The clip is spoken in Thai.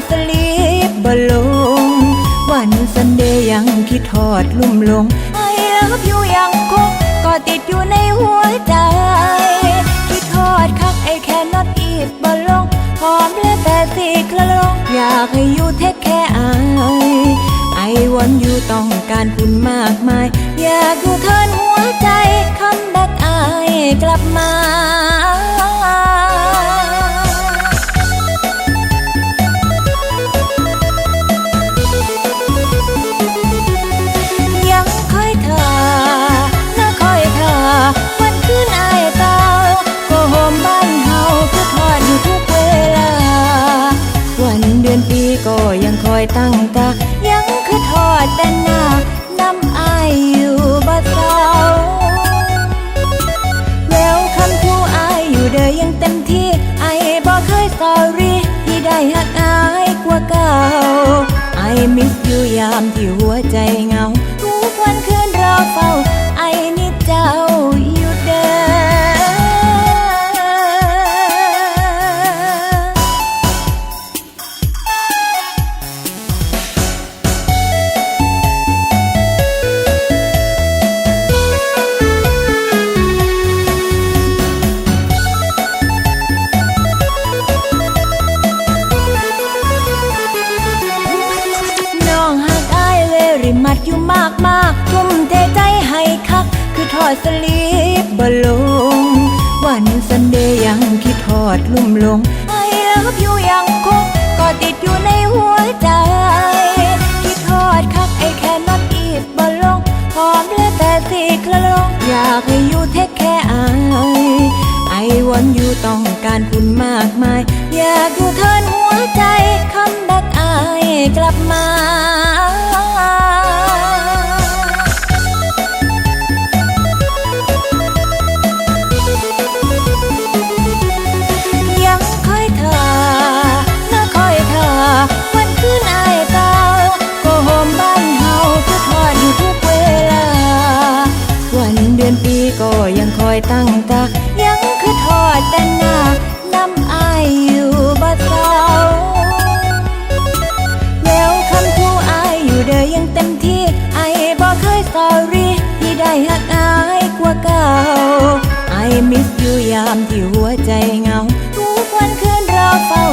ดสลีบบลง วันสันเดย์ยังคิดทอดลุ่มลงไอเลิฟอยู่ยังคงก็ติดอยู่ในหัวใจ คิดทอดคักไอแค่นอตอีบบลงหอมและแต่สีกระลงอยากให้ มิสอยู่ยามที่หัวใจเงาทุกวันคืนรอเฝ้าไอ้นิดเจ้า มากมากทุ่มเทใจให้คัก คือทอดสลีปบลง วันซันเดย์ยังคิดทอดลุ่มลงไอเลิฟอยู่ยังคงก็ติดอยู่ในหัวใจ คิดทอดคักไอ้แค่นอตอีฟบลงหอมและแต่สีกระลง อยากให้อยู่เทคแค่อายไอวันอยู่ต้องการคุณมากมาย อยากอยู่เทินหัวใจคัมแบ็กอายกลับมาางคอยตั้งตายังคือทอดแต่หน้าน้ำอายอยู่บ่เศร้าแววคำคู่อายอยู่เด้อยังเต็มที่ไอ้บ่เคยสอรี่ที่ได้หักอายกว่าเก่าไอ้มิสอยู่ยามที่หัวใจเงาทุกวันคืนเราเฝ้า